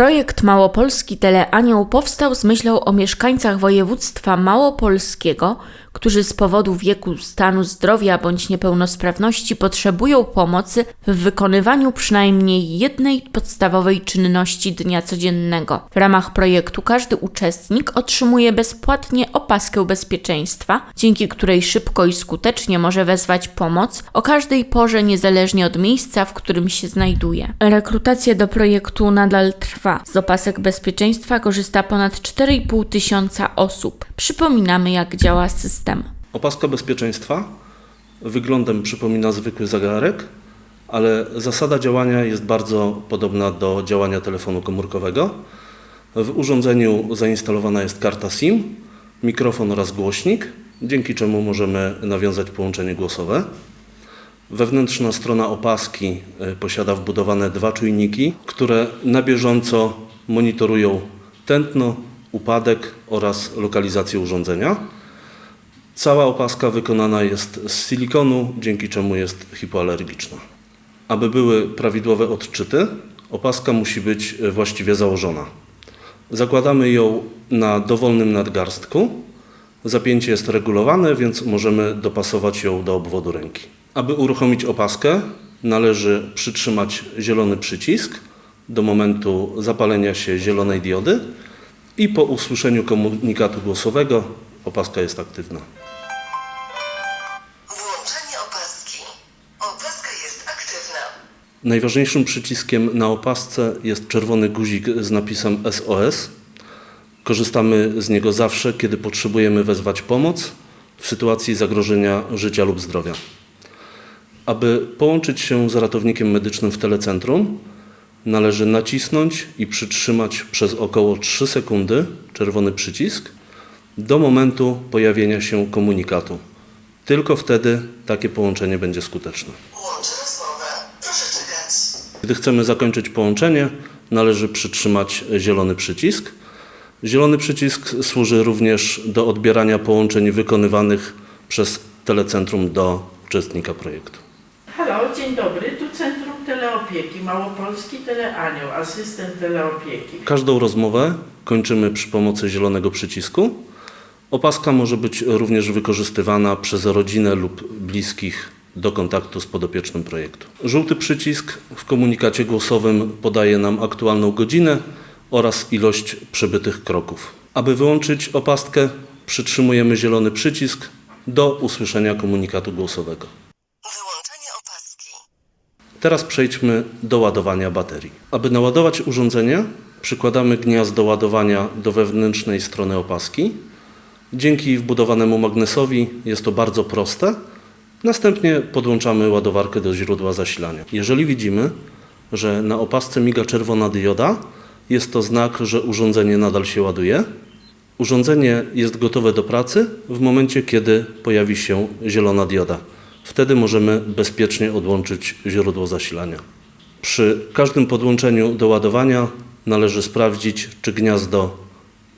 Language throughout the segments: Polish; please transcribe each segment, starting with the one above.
Projekt Małopolski Teleanioł powstał z myślą o mieszkańcach województwa małopolskiego, którzy z powodu wieku, stanu zdrowia bądź niepełnosprawności potrzebują pomocy w wykonywaniu przynajmniej jednej podstawowej czynności dnia codziennego. W ramach projektu każdy uczestnik otrzymuje bezpłatnie opaskę bezpieczeństwa, dzięki której szybko i skutecznie może wezwać pomoc o każdej porze, niezależnie od miejsca, w którym się znajduje. Rekrutacja do projektu nadal trwa. Z opasek bezpieczeństwa korzysta ponad 4,5 tysiąca osób. Przypominamy, jak działa system. Opaska bezpieczeństwa wyglądem przypomina zwykły zegarek, ale zasada działania jest bardzo podobna do działania telefonu komórkowego. W urządzeniu zainstalowana jest karta SIM, mikrofon oraz głośnik, dzięki czemu możemy nawiązać połączenie głosowe. Wewnętrzna strona opaski y, posiada wbudowane dwa czujniki, które na bieżąco monitorują tętno, upadek oraz lokalizację urządzenia. Cała opaska wykonana jest z silikonu, dzięki czemu jest hipoalergiczna. Aby były prawidłowe odczyty, opaska musi być y, właściwie założona. Zakładamy ją na dowolnym nadgarstku. Zapięcie jest regulowane, więc możemy dopasować ją do obwodu ręki. Aby uruchomić opaskę, należy przytrzymać zielony przycisk do momentu zapalenia się zielonej diody i po usłyszeniu komunikatu głosowego opaska jest aktywna. Najważniejszym przyciskiem na opasce jest czerwony guzik z napisem SOS. Korzystamy z niego zawsze, kiedy potrzebujemy wezwać pomoc w sytuacji zagrożenia życia lub zdrowia. Aby połączyć się z ratownikiem medycznym w telecentrum, należy nacisnąć i przytrzymać przez około 3 sekundy czerwony przycisk do momentu pojawienia się komunikatu. Tylko wtedy takie połączenie będzie skuteczne. Gdy chcemy zakończyć połączenie, należy przytrzymać zielony przycisk. Zielony przycisk służy również do odbierania połączeń wykonywanych przez telecentrum do uczestnika projektu. Halo, dzień dobry, tu Centrum Teleopieki, Małopolski Teleanioł, asystent teleopieki. Każdą rozmowę kończymy przy pomocy zielonego przycisku. Opaska może być również wykorzystywana przez rodzinę lub bliskich do kontaktu z podopiecznym projektu. Żółty przycisk w komunikacie głosowym podaje nam aktualną godzinę oraz ilość przebytych kroków. Aby wyłączyć opaskę, przytrzymujemy zielony przycisk do usłyszenia komunikatu głosowego. Wyłączenie opaski. Teraz przejdźmy do ładowania baterii. Aby naładować urządzenie, przykładamy gniazdo ładowania do wewnętrznej strony opaski. Dzięki wbudowanemu magnesowi jest to bardzo proste. Następnie podłączamy ładowarkę do źródła zasilania. Jeżeli widzimy, że na opasce miga czerwona dioda, jest to znak, że urządzenie nadal się ładuje. Urządzenie jest gotowe do pracy w momencie, kiedy pojawi się zielona dioda. Wtedy możemy bezpiecznie odłączyć źródło zasilania. Przy każdym podłączeniu do ładowania należy sprawdzić, czy gniazdo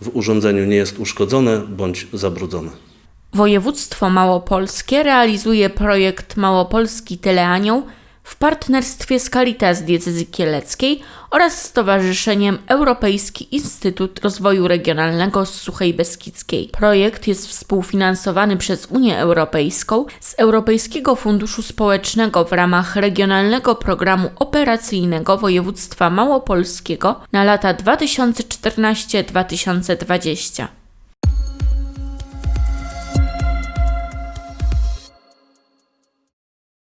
w urządzeniu nie jest uszkodzone bądź zabrudzone. Województwo Małopolskie realizuje projekt Małopolski Teleanioł w partnerstwie z Caritas Diecezji Kieleckiej oraz Stowarzyszeniem Europejski Instytut Rozwoju Regionalnego z Suchej Beskidzkiej. Projekt jest współfinansowany przez Unię Europejską z Europejskiego Funduszu Społecznego w ramach Regionalnego Programu Operacyjnego Województwa Małopolskiego na lata 2014-2020.